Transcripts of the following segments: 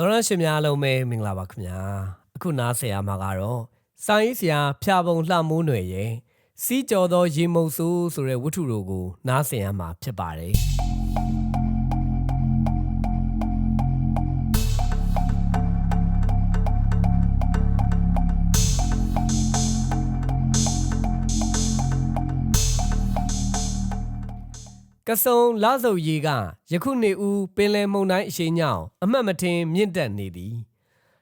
တော်ရရှင်များလုံးပဲမင်္ဂလာပါခင်ဗျာအခုနားဆင်ရမှာကတော့စာရေးဆရာဖြာပုံလှမိုးຫນွယ်ရဲ့စီးကြော်သောရေမုတ်ဆိုးဆိုတဲ့ဝတ္ထုတို့ကိုနားဆင်ရမှာဖြစ်ပါတယ် ကစုံလာစုပ်ရီကယခုနေဦးပင်လယ်မုန်တိုင်းအရှိန်ကြောင့်အမှတ်မထင်မြင့်တက်နေသည်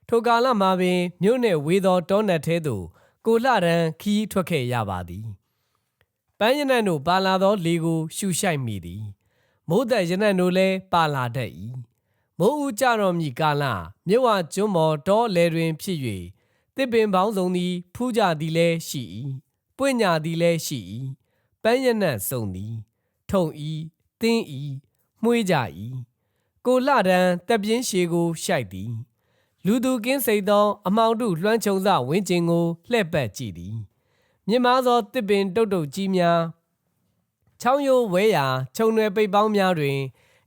ထိုကာလမှာပင်မြို့နယ်ဝေသောတောနက်ထဲသို့ကိုလှရန်ခီးထွက်ခဲ့ရပါသည်ပန်းရနံ့တို့ပါလာသောလေကိုရှူရှိုက်မိသည်မိုးသက်ရနံ့တို့လည်းပါလာတတ်၏မိုးဦးကြတော်မူကာလမြစ်ဝကျွန်းမော်တောလေတွင်ဖြစ်၍တစ်ပင်ပေါင်းစုံသည် ဖူးကြသည်လည်းရှိ၏ပွင့်ညာသည်လည်းရှိ၏ပန်းရနံ့စုံသည် ထုံဤတင်းဤမှွေးကြဤကိုလှတန်းတက်ပြင်းရှည်ကိုရှိုက်သည်လူသူကင်းစိတ်သော အမောင်တုလွှမ်းခြုံစဝင်းကျင်ကိုလှဲ့ပတ်ကြည့်သည်မြင်မာသောတစ်ပင်တုတ်တုတ်ကြီးများချောင်းရိုးဝဲရာခြုံရွယ်ပိတ်ပေါင်းများတွင်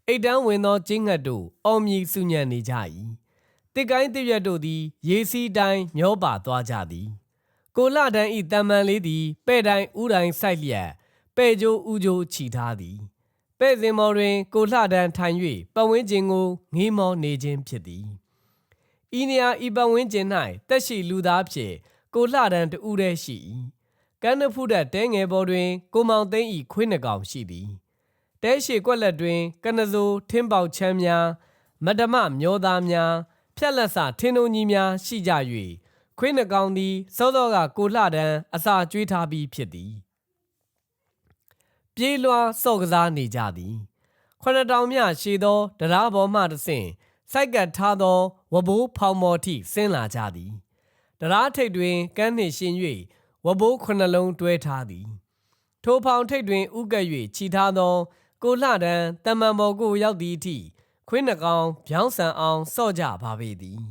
အိတ်တန်းဝင်သောကျင်းငှက်တို့အော်မြည်စုညံ့နေကြ၏တစ်ကိုင်းတစ်ရွက်တို့သည်ရေစီးတိုင်းမျောပါသွားကြသည်ကိုလှတန်းဤတမန်လေးသည်ပဲ့တိုင်းဥတိုင်းစိုက်လျက် ပဲ့ကြိုးဥကြိုးချီထားသည်ပဲ့စင်မော်တွင် ကိုလှတန်းထိုင်၍ပတ်ဝန်းကျင်ကိုငေးမောနေခြင်းဖြစ်သည်ဤနေရာဤပတ်ဝန်းကျင်၌တက်ရှိလူသားဖြင့်ကိုလှတန်းတူးတည်းရှိ၏ကန်းနဖုဒတ်တဲငယ်ပေါ်တွင် ကိုမောင်သိန်းဤခွေးနှကောင်ရှိသည်တဲရှိကွက်လက်တွင် ကနစိုးထင်းပေါက်ချမ်းများမတ္တမမျောသားများဖြက်လက်စထင်းလုံးကြီးများရှိကြ၍ခွေးနှကောင်သည်စောစောကကိုလှတန်းအစာကျွေးထားပြီးဖြစ်သည် ပြေးလွှားစော့ကစားနေကြသည်ခொနတောင်မြရှည်သောတရားပေါ်မှတဆင့်စိုက်ကပ်ထားသောဝဘိုးဖောင်မော်ထိဆင်းလာကြသည်တရားထိပ်တွင်ကမ်းနှင့်ရှင်၍ဝဘိုးခုနှလုံးတွဲထားသည် ထိုဖောင်ထိပ်တွင်ဥကပ်၍ခြိထားသော ကိုလှတန်းတမန်ပေါ်ကိုရောက်သည့်အထိခွင်းနှကောင်ဗျောင်းဆန်အောင်စော့ကြပါပေသည်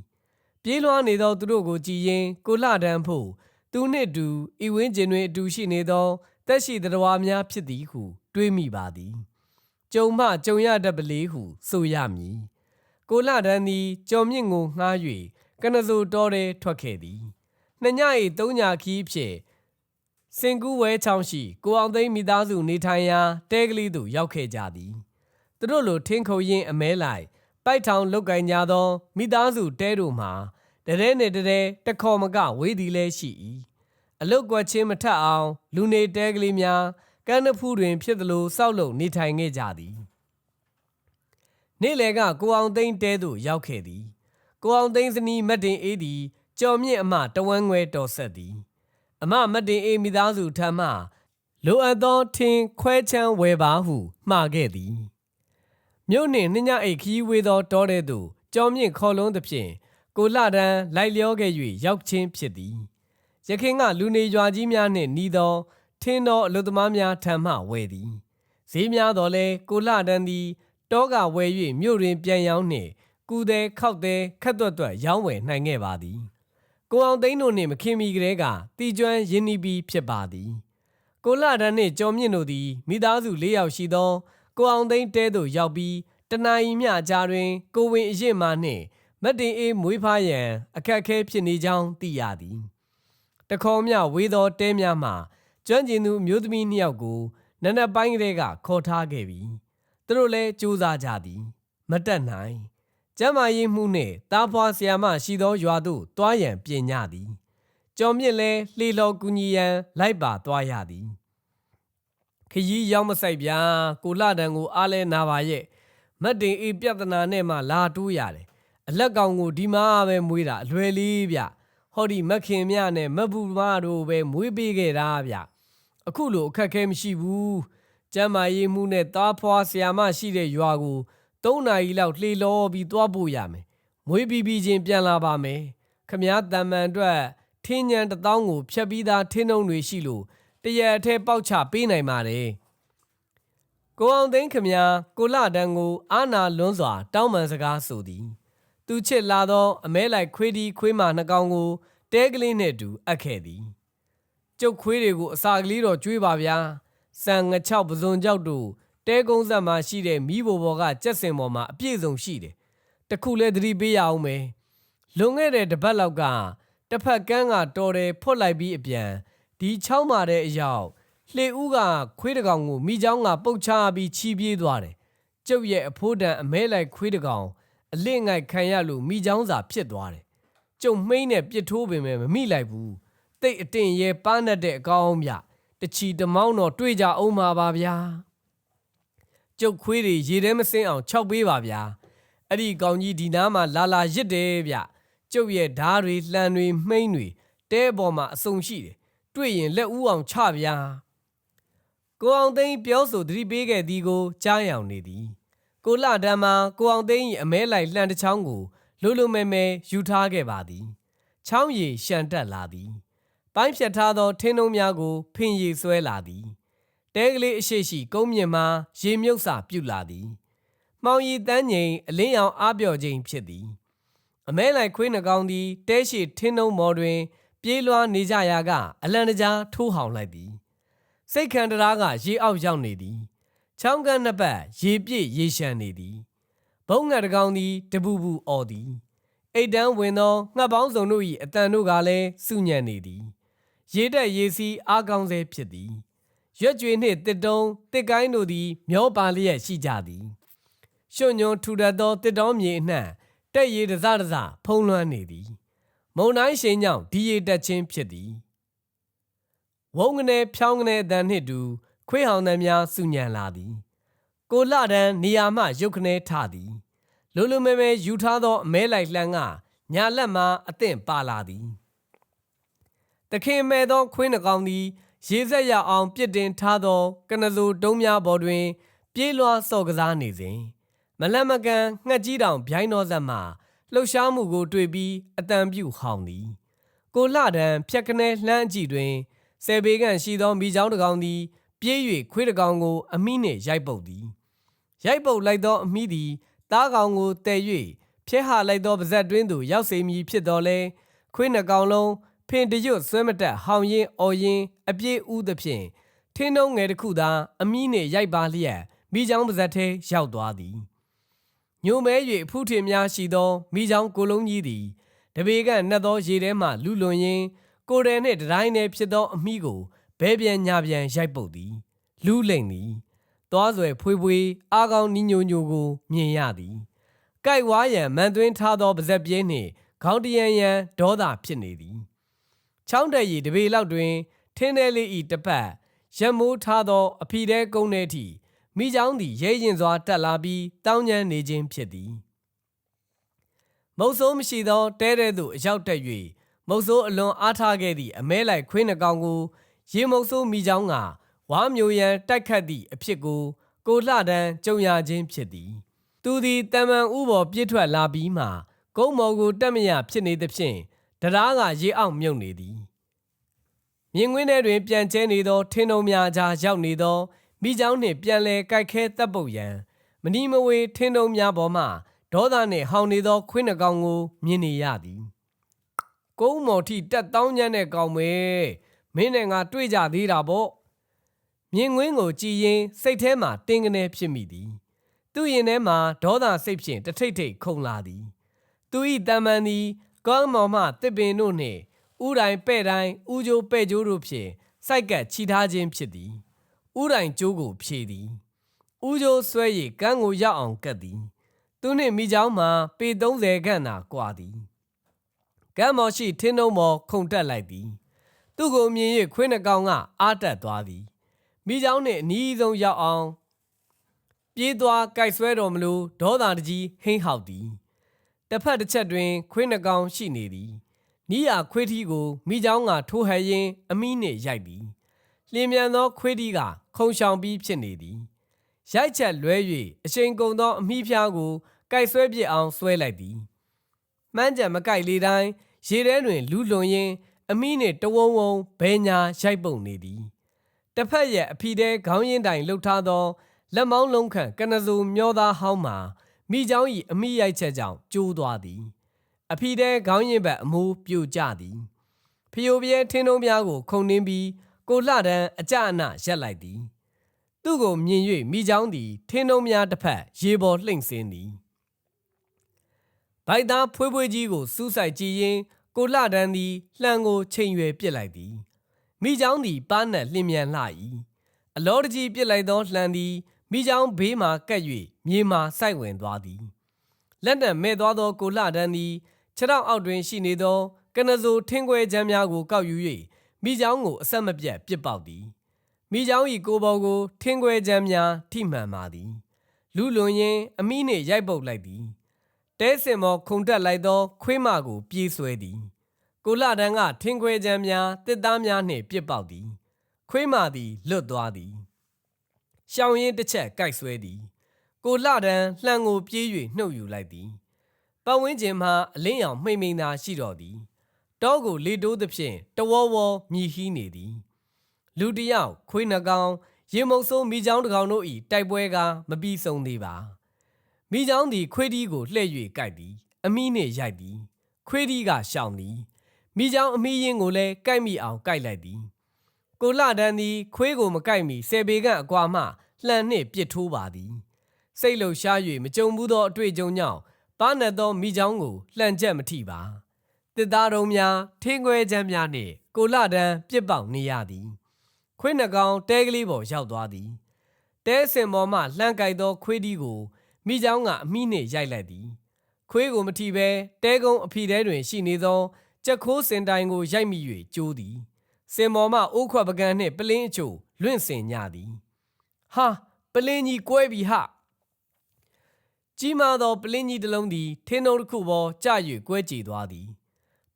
ပြေးလွှားနေသောသူတို့ကိုကြည်ရင်ကိုလှတန်းဖို့သူနှင့်အတူဤဝင်းကျင်တွင်အတူရှိနေသော တက်ရှိတော်များဖြစ်သည်ဟု တွေးမိပါသည်ကြုံမှကြုံရတတ်ပလေဟုဆိုရမည်ကိုလှတန်းသည်ကြော်မြင့်ကိုငှား၍ကနစိုးတော်ထဲထွက်ခဲ့သည်နှစ်ည၏သုံးညခီးဖြင့်စင်ကူးဝဲချောင်းရှိကိုအောင်သိန်းမိသားစုနေထိုင်ရာတဲကလေးသို့ရောက်ခဲ့ကြသည်သူတို့လိုထင်းခုံရင်အမဲလိုက်ပိုက်ထောင်လုတ်ကင်ကြသောမိသားစုတဲတို့မှာတရဲနဲ့တရဲတခေါ်မကဝေးသည်လည်းရှိ၏ အလုတ်ကွက်ချင်းမထက်အောင် လူနေတဲကလေးများကန်းနဖူးတွင် ဖြစ်သလိုစောက်လုံနေထိုင်ခဲ့ကြသည်နေ့လယ်ကကိုအောင်သိန်းတဲသို့ရောက်ခဲ့သည်ကိုအောင်သိန်းစနီးမတ်တင်အေးသည်ကြော်မြင့်အမတဝမ်းငွဲတော်ဆက်သည် အမမတ်တင်အေးမိသားစုထံမှလိုအပ်သောထင်းခွဲချမ်းဝယ်ပါဟုမှာခဲ့သည်မြို့နှင့်နှညအိတ်ခီးဝေးသောတောထဲသို့ကြော်မြင့်ခေါ်လုံးသဖြင့်ကိုလှတန်းလိုက်လျောခဲ့၍ရောက်ချင်းဖြစ်သည် ရခင်ကလူနေရွာကြီးများနှင့်နီးသောထင်းသောအလုသမားများထံမှဝယ်သည်ဈေးများတော်လဲကိုလှတန်းသည်တောကဝယ်၍မြို့တွင်ပြန်ရောင်းနှင့်ကူသည်ခောက်သည်ခက်သွက်သွက်ရောင်းဝယ်နိုင်ခဲ့ပါသည်ကိုအောင်သိန်းတို့နှင့်မခင်မီကလေးကတီကျွမ်းရင်းနှီးပြီးဖြစ်ပါသည်ကိုလှတန်းနှင့်ကျော်မြင့်တို့သည်မိသားစု၄ယောက်ရှိသောကိုအောင်သိန်းတဲသို့ရောက်ပြီးတနအီမြအကြားတွင် ကိုဝင်အရင်မှနှင့်မတ်တင်အေးမွေးဖားရန်အခက်အခဲဖြစ်နေကြောင်းသိရသည် တခေါ်မြဝေသောတဲများမှကျွမ်းကျင်သူအမျိုးသမီးနှစ်ယောက်ကိုနနက်ပိုင်းကလေးကခေါ်ထားခဲ့ပြီသူတို့လည်းကြိုးစားကြသည် မတက်နိုင်ကျမ်းမာရေးမှုနှင့်တားဖွာဆရာမရှိသောရွာသို့တွားရန်ပြင်ညသည်ကျော်မြင့်လဲလှေလော်ကူညီရန်လိုက်ပါသွားရသည်ခရီးရောက်မဆိုင်ဗျာကိုလှတန်ကိုအားလဲနာပါရဲ့မတ်တင်အေးပြဿနာနဲ့မှလာတိုးရတယ်အလက်ကောင်ကိုဒီမှာပဲမွေးတာအလွယ်လေးဗျ ဟောဒီမခင်မြနဲ့မဘူးမတို့ပဲမွေးပေးခဲ့တာဗျအခုလိုအခက်ခဲမရှိဘူးကျမ်းမာရေးမှုနဲ့သားဖွာဆရာမရှိတဲ့ရွာကို၃နာရီလောက်လှေလောပြီးသွားပို့ရမယ်မွေးပြီးပြီးချင်းပြန်လာပါမယ်ခမားတန်မန်အတွက်ထင်းညံတစ်တောင်းကိုဖြတ်ပြီးသားထင်းနှုံတွေရှိလို့တရက်အထဲပေါက်ချပေးနိုင်ပါတယ်ကိုအောင်သိန်းခမညာကိုလတန်းကိုအာနာလွန်းစွာ တောင်းပန်စကားဆိုသည် သူချစ်လာသောအမဲလိုက်ခွေးဒီခွေးမနှကောင်ကိုတဲကလေးနှင့်အတူအပ်ခဲ့သည်ကျုပ်ခွေးတွေကိုအစာကလေးတော့ကျွေးပါဗျာစံငချောက်ပဇွန်ကြောက်တို့တဲကုန်းဆက်မှာရှိတဲ့မီးဘိုဘော်ကကြက်စင်ပေါ်မှာအပြည့်စုံရှိတယ်တခုလဲသတိပေးရအောင်မယ်လွန်ခဲ့တဲ့တစ်ပတ်လောက်ကတစ်ဖက်ကန်းကတော်တယ်ဖွတ်လိုက်ပြီးအပြန်ဒီချောင်းမာတဲ့အရောက်လှေဦးကခွေးတကောင်ကိုမိချောင်းကပုတ်ချပြီးချီးပြေးသွားတယ်ကျုပ်ရဲ့အဖိုးတန်အမဲလိုက်ခွေးတကောင် အလင့်ငိုက်ခံရလို့မိချောင်းစာဖြစ်သွားတယ်ကျုံမှိမ့်နဲ့ပြစ်ထိုးပင်မဲ့မမိလိုက်ဘူးတိတ်အတင်ရဲပန်းနဲ့တဲ့အကောင်းမြတချီတမောင်းတော့တွေ့ကြအောင်ပါပါဗျာကျုပ်ခွေးတွေရေထဲမစင်းအောင်ခြောက်ပေးပါဗျာအဲ့ဒီကောင်ကြီးဒီနားမှာလာလာရစ်တယ်ဗျကျုပ်ရဲ့ဓားတွေလှန်တွေမှိမ့်တွေတဲပေါ်မှာအစုံရှိတယ်တွေ့ရင်လက်ဦးအောင်ချဗျာကိုအောင်သိန်းပြောဆိုသတိပေးခဲ့သည်ကိုကြားရောင်နေသည် ကိုလှတန်းမှာကိုအောင်သိန်း၏အမဲလိုက်လှန်တစ်ချောင်းကိုလိုလိုမဲမဲယူထားခဲ့ပါသည်ချောင်းရည်ရှန်တက်လာသည်ပိုင်းဖြတ်ထားသောထင်းလုံးများကို ဖင်ရည်ဆွဲလာသည်တဲကလေးအရှိရှိကုန်းမြင့်မှရေမြုပ်စာပြုတ်လာသည်မှောင်ရည်တန်းငိန်အလင်းရောင်အားပြော့ခြင်းဖြစ်သည်အမဲလိုက်ခွေးနှကောင်သည်တဲရှိထင်းလုံးမော်တွင် ပြေးလွှားနေကြရာက အလန်တကြားထိုးဟောင်လိုက်သည်စိတ်ခံတရာကရေအောက်ရောက်နေသည် ချောင်းကန်းနှစ်ပတ်ရေပြည့်ရေရှမ်းနေသည်ဘုံငတ်တကောင်သည်တပူပူအော်သည်အိတ်တန်းဝင်သောငှက်ပေါင်းစုံတို့၏အတန်တို့ကလည်းစုညံ့နေသည်ရေတက်ရေစီးအားကောင်းစေဖြစ်သည်ရွက်ကြွေနှင့်တစ်တုံးတစ်ကိုင်းတို့သည်မျောပါလျက်ရှိကြသည်ရွှွညွန်ထူထပ်သောတစ်တောင်းမြေအနှံ့တက်ရည်တစတစဖုံးလွှမ်းနေသည် မုံတိုင်းရှိန်ကြောင့်ဒီရည်တက်ခြင်းဖြစ်သည်ဝုံငနေဖြောင်းငနေအတန်နှင့်တူ ခွေးဟောင်သံများစုညံလာသည် ကိုလှတန်းနေရာမှရုတ်ခနဲထသည်လူလူမဲမဲယူထားသောအမဲလိုက်လှမ်းကညာလက်မှအသင့်ပါလာသည်တခင်မဲ့သောခွေးနှကောင်သည် ရေဆက်ရအောင်ပြစ်တင်ထားသော ကနဇိုတုံးများပေါ်တွင် ပြေးလွှားစော့ကစားနေစဉ်မလန့်မကန်ငှက်ကြီးတောင်ဗျိုင်းတော်ဆက်မှလှုပ်ရှားမှုကိုတွေ့ပြီးအတန်ပြုဟောင်းသည် ကိုလှတန်းဖြက်ကနေလှမ်းကြည့်တွင်ဆယ်ဘေးကန့်ရှိသောမိချောင်းတကောင်သည် ပြေး၍ခွေးတကောင်ကို အမိနှင့်ရိုက်ပုတ်သည်ရိုက်ပုတ်လိုက်သောအမိသည်တားကောင်ကိုတည်၍ဖျက်ဟလိုက်သောပါဇက်တွင်းသို့ရောက်စေမည်ဖြစ်တော်လဲခွေးနှကောင်လုံးဖင်တရွတ်ဆွဲမတက်ဟောင်ရင်အော်ရင်အပြေးဦးသဖြင့်ထင်းနှုံးငယ်တစ်ခုသာအမိနှင့်ရိုက်ပါလျက်မိချောင်းပါဇက်ထဲရောက်သွားသည်ညိုမဲ၍ဖူးထင်များရှိသောမိချောင်းကိုလုံးကြီးသည်တပေကနှက်သောရေထဲမှလူလွန်ရင်းကိုယ်တယ်နှင့်တတိုင်းနှင့်ဖြစ်သောအမိကို ဘဲပြန်ညာပြန်ရိုက်ပုတ်သည်လူးလိမ့်သည်သွားဆွဲဖွေးဖွေးအားကောင်းနီညိုညိုကိုမြင်ရသည်ကြိုက်ဝါရန်မန်သွင်းထားသောပါဇက်ပြင်းနှင့်ခေါင်းတရံရန်ဒေါသဖြစ်နေသည်ချောင်းတက်ရီတပေလောက်တွင် ထင်းသေးလေးဤတပတ်ရက်မိုးထားသော အဖီတဲကုန်းထဲထိမိချောင်းသည်ရဲရင်စွာတက်လာပြီးတောင်းကျမ်းနေခြင်းဖြစ်သည်မုတ်ဆိုးမရှိသောတဲတဲသို့အရောက်တက်၍မုတ်ဆိုးအလွန်အားထားခဲ့သည့်အမဲလိုက်ခွေးနှကောင်ကို ရေမုတ်ဆိုးမိချောင်းကဝါမျိုးရန်တိုက်ခတ်သည့်အဖြစ်ကို ကိုလှတန်းကြုံရခြင်းဖြစ်သည် သူသည်တမန်ဥပေါ်ပြစ်ထွက်လာပြီးမှကုန်းမော်ကိုတက်မရဖြစ်နေသဖြင့်တရားကရေအောက်မြုပ်နေသည်မြင်ကွင်းထဲတွင် ပြန်ကျဲနေသော ထင်းတုံးများကြားရောက်နေသောမိချောင်းနှင့်ပြန်လဲကြိုက်ခဲတပ်ပုတ်ရန်မနီမဝေထင်းတုံးများပေါ်မှဒေါသနှင့်ဟောင်နေသော ခွင်းနှကောင်ကို မြင်နေရသည်ကုန်းမော်ထိတက်တောင်းညံ့တဲ့ကောင်ပဲ မင်းနဲ့ငါတွေ့ကြသေးတာပေါ့မြင်ကွင်းကိုကြည်ရင်စိတ်ထဲမှတင်းကနေဖြစ်မိသည် သူ့ရင်ထဲမှဒေါသစိတ်ဖြင့်တထိတ်ထိတ်ခုန်လာသည် သူ၏တမန်သည်ကောင်းမော်မှတစ်ပင်တို့နှင့်ဥတိုင်းပဲ့တိုင်းဥကြိုးပဲ့ကြိုးတို့ဖြင့်စိုက်ကပ်ချီထားခြင်းဖြစ်သည်ဥတိုင်းကျိုးကိုဖြေသည်ဥကြိုးဆွဲ၍ကန်းကိုရောက်အောင်ကပ်သည် သူနှင့်မိချောင်းမှာပေ30ခန့်သာကွာသည်ကမ်းမော်ရှိထင်းလုံးမော်ခုန်တက်လိုက်သည် သူ့ကိုမြင်၍ခွေးနှကောင်ကအားတက်သွားသည်မိချောင်းနှင့်အနီးဆုံးရောက်အောင်ပြေးသွားကြိုက်ဆွဲတော်မလို့ဒေါသတကြီးဟိမ့်ဟောက်သည်တစ်ဖက်တစ်ချက်တွင် ခွေးနှကောင်ရှိနေသည်နီးရခွေးထီးကိုမိချောင်းကထိုးဟဲရင်းအမိနှင့်ရိုက်သည်လျင်မြန်သောခွေးထီးကခုံရှောင်ပြီးဖြစ်နေသည်ရိုက်ချက်လွဲ၍အချိန်ကုန်သောအမိဖျားကိုကြိုက်ဆွဲပြစ်အောင်ဆွဲလိုက်သည်မှန်းကြံမကြိုက်လေတိုင်းရေထဲတွင်လူလွန်ရင်း အမိနှင့်တဝုံဝုံဘဲညာရိုက်ပုတ်နေသည်တစ်ဖက်ရဲ့အဖီတဲခေါင်းရင်းတိုင်လှုပ်ထားသောလက်မောင်းလုံးခန့်ကနဇူမျောသားဟောင်းမှာမိချောင်း၏အမိရိုက်ချက်ကြောင့်ကျိုးသွားသည် အဖီတဲခေါင်းရင်ဘက်အမိုးပြိုကျသည်ဖျိုပြဲထင်းတုံးများကိုခုန်နှင်းပြီးကိုလှတန်းအကြအနရက်လိုက်သည် သူ့ကိုမြင်၍မိချောင်းသည်ထင်းတုံးများတစ်ဖက်ရေပေါ်လှိမ့်ဆင်းသည်ဘိုက်သားဖွေးဖွေးကြီးကိုစူးစိုက်ကြည့်ရင်း ကိုလှတန်းသည်လှံကိုချိန်ရွယ်ပစ်လိုက်သည်မိချောင်းသည်ပါးနက်လျင်မြန်လှ၏အလောတကြီးပစ်လိုက်သောလှံသည်မိချောင်းဘေးမှကပ်၍မြေမှစိုက်ဝင်သွားသည်လက်နက်မဲ့သွားသောကိုလှတန်းသည်ခြေထောက်အောက်တွင်ရှိနေသောကနဆိုထင်းခွဲချမ်းများကိုကောက်ယူ၍မိချောင်းကိုအဆက်မပြတ်ပစ်ပေါက်သည်မိချောင်း၏ကိုယ်ပေါ်ကိုထင်းခွဲချမ်းများထိမှန်ပါသည်လူလွန်ရင်အမိနှင့်ရိုက်ပုတ်လိုက်သည် တဲစင်မော်ခုန်တက်လိုက်သော ခွေးမကိုပြေးဆွဲသည်ကိုလာတန်းကထင်းခွဲချမ်းများတစ်သားများနှင့်ပြစ်ပေါက်သည် ခွေးမသည်လွတ်သွားသည်ရှောင်းရင်တစ်ချက်ကိုက်ဆွဲသည် ကိုလှတန်းလှန်ကိုပြေး၍နှုတ်ယူလိုက်သည်ပတ်ဝန်းကျင်မှာအလင်းရောင်မှိမ့်မိန်သာရှိတော်သည်တောကိုလေတိုးသဖြင့်တဝေါဝေါမြည်ဟီးနေသည် လူတစ်ယောက်ခွေးနှကောင်ရေမုတ်ဆိုးမိချောင်းတစ်ကောင်တို့၏တိုက်ပွဲကမပြီးဆုံးသေးပါ မိချောင်းသည်ခွေးဒီကိုလှည့်၍ကြိုက်သည် အမိနှင့်ရိုက်သည် ခွေးဒီကရှောင်သည်မိချောင်းအမိရင်ကိုလည်းကြိုက်မိအောင်ကြိုက်လိုက်သည် ကိုလှတန်းသည်ခွေးကိုမကြိုက်မီဆယ်ပေခန့်အကွာမှလှန်နှင့်ပြစ်ထိုးပါသည် စိတ်လှုပ်ရှား၍မကြုံဘူးသောအတွေ့အကြုံကြောင့်ပါနတ်သောမိချောင်းကိုလှန်ချက်မထိပါတစ်သားတုံးများထင်းခွဲချမ်းများနှင့်ကိုလှတန်းပြစ်ပေါက်နေရသည် ခွေးနှကောင်တဲကလေးပေါ်ရောက်သွားသည်တဲစင်ပေါ်မှလှမ်းကြိုက်သောခွေးဒီကို မိချောင်းကအမိနှင့်ရိုက်လိုက်သည်ခွေးကိုမထီပဲတဲကုန်းအဖီထဲတွင်ရှိနေသောကြက်ခိုးစင်တိုင်ကိုရိုက်မိ၍ကျိုးသည်စင်ပေါ်မှအိုးခွက်ပကံနှင့်ပလင်းအချို့လွင့်စင်ညသည်ဟာပလင်းကြီးကွဲပြီဟကြီးမားသောပလင်းကြီးတစ်လုံးသည်ထင်းတုံးတစ်ခုပေါ်ကျ၍ကွဲကြေသွားသည်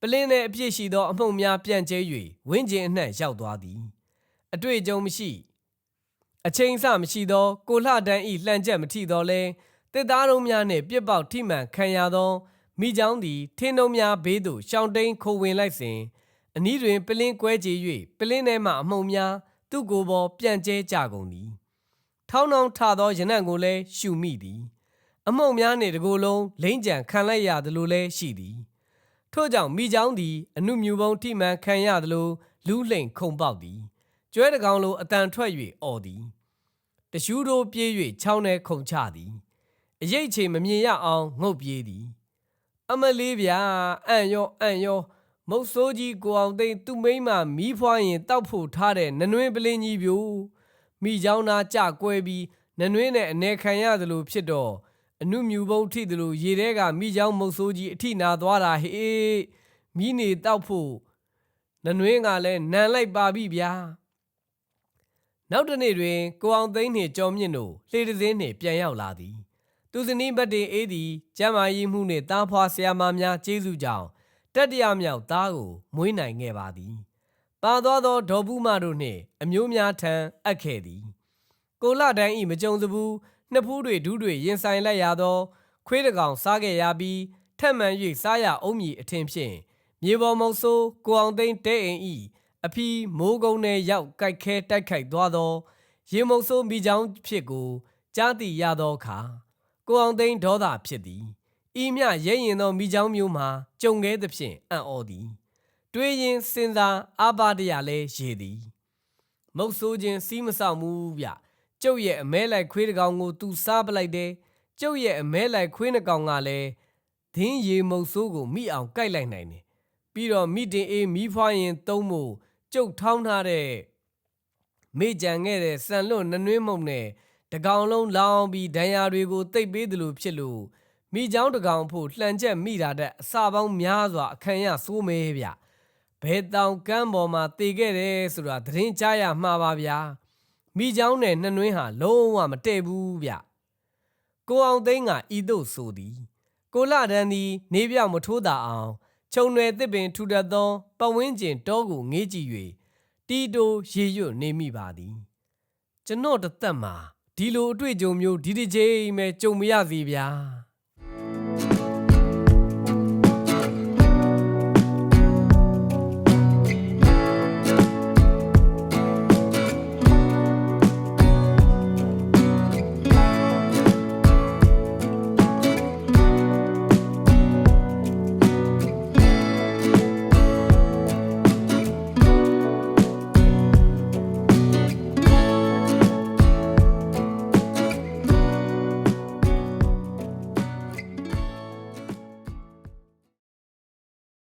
ပလင်းထဲအပြည့်ရှိသောအမှုန့်များပြန့်ကျဲ၍ဝင်းကျင်အနှံ့ရောက်သွားသည်အတွေ့အကြုံမရှိအချိန်အဆမရှိသောကိုလှတန်းဤလှန်ချက်မထိတော့လဲ တစ်သားတုံးများနှင့်ပြစ်ပေါက်ထိမှန်ခံရသောမိချောင်းသည်ထင်းတုံးများဘေးသို့ရှောင်းတိန်ခိုဝင်လိုက်စဉ်အနီးတွင်ပလင်းကွဲကြေ၍ပလင်းထဲမှအမှုန်များသူ့ကိုယ်ပေါ်ပြန့်ကျဲကြကုန်သည်ထောင်းထောင်းထသောရနံ့ကိုလည်းရှုမိသည် အမှုန်များနှင့်တကိုယ်လုံးလိမ့်ကြံခံလိုက်ရသလိုလည်းရှိသည်ထို့ကြောင့်မိချောင်းသည်အနုမြူပုံထိမှန်ခံရသလိုလူးလှိမ်ခုန်ပေါက်သည်ကျွဲတကောင်လိုအတန်ထွက်၍အော်သည်တရှူးတို့ပြေး၍ချောင်းထဲခုန်ချသည် အရေးချေမမြင်ရအောင်ငုတ်ပြေးသည် အမလေးဗျာအံ့ရောအံ့ရောမုတ်ဆိုးကြီးကိုအောင်သိန်းသူ့မိန်းမမီးဖွားရင်တောက်ဖို့ထားတဲ့နနွင်းပလင်းကြီးပြိုမိချောင်းသားကြကွဲပြီးနနွင်းနဲ့အနေခံရသလိုဖြစ်တော့အနုမြူပုံထိသလိုရေထဲကမိချောင်းမုတ်ဆိုးကြီးအထိနာသွားတာဟေးမိနေတောက်ဖို့နနွင်းကလည်းနန်လိုက်ပါပြီဗျာနောက်တစ်နေ့တွင်ကိုအောင်သိန်းနှင့်ကျော်မြင့်တို့လှေတစ်စင်းနှင့်ပြန်ရောက်လာသည် သူဇနီးဘတ်တင်အေးသည်ကျမ်းမာရေးမှုနှင့်တားဖွာဆရာမများကျေးဇူးကြောင့်တတရမြောက်သားကိုမွေးနိုင်ခဲ့ပါသည်ပါသွားသောဒေါ်ဘူးမတို့နှင့် အမျိုးများထံအပ်ခဲ့သည် ကိုလတန်းဤမကြုံစဘူးနှစ်ဖူးတွေဒူးတွေရင်ဆိုင်လိုက်ရသော ခွေးတကောင်စားခဲ့ရပြီးထက်မှန်၍စားရအောင်မည်အထင်ဖြင့်မြေပေါ်မုံဆိုးကိုအောင်သိန်းတဲအိမ်ဤအဖီမိုးကုန်းထဲရောက်ကြိုက်ခဲတိုက်ခိုက်သွားသော ရေမုံဆိုးမိချောင်းဖြစ်ကိုကြားသိရသောအခါ ကိုအောင်သိန်းဒေါသဖြစ်သည်ဤမြရဲရင်သောမိချောင်းမျိုးမှာကြုံခဲ့သဖြင့်အံ့ဩသည်တွေးရင်စဉ်းစားအာပါတရလဲရေသည်မုတ်ဆိုးခြင်းစီးမဆောင်ဘူးဗျကျုပ်ရဲ့အမဲလိုက်ခွေးတစ်ကောင်ကိုသူစားပလိုက်တယ်ကျုပ်ရဲ့အမဲလိုက်ခွေးနှစ်ကောင်ကလည်းဒင်းရေမုတ်ဆိုးကိုမိအောင်ကိုက်လိုက်နိုင်တယ်ပြီးတော့မိတင်အေးမီးဖွားရင်သုံးဖို့ကျုပ်ထောင်းထားတဲ့မေ့ကြံခဲ့တဲ့စံလွတ်နနွင်းမုံနဲ့ တကောင်လုံးလောင်းပြီးဒဏ်ရာတွေကိုတိတ်ပေးသလိုဖြစ်လို့မိချောင်းတကောင်ဖို့လှန်ချက်မိတာတဲ့အစာပေါင်းများစွာအခမ်းရစိုးမဲဗျဘဲတောင်ကမ်းပေါ်မှာတေခဲ့တယ်ဆိုတာသတင်းကြားရမှာပါဗျာမိချောင်းနဲ့နှနွင်းဟာလုံးဝမတည့်ဘူးဗျကိုအောင်သိန်းကဤသို့ဆိုသည်ကိုလာတန်းသည်နေပြောင်မထိုးတာအောင်ခြုံနယ်တစ်ပင်ထူထပ်သောပတ်ဝန်းကျင်တောကိုငေးကြည့်၍တီတိုရေရွတ်နေမိပါသည်ကျွန်တော်တစ်သက်မှာ ဒီလိုအတွေ့အကြုံမျိုးဒီတစ်ချိန်ပဲကြုံမရသေးဗျာ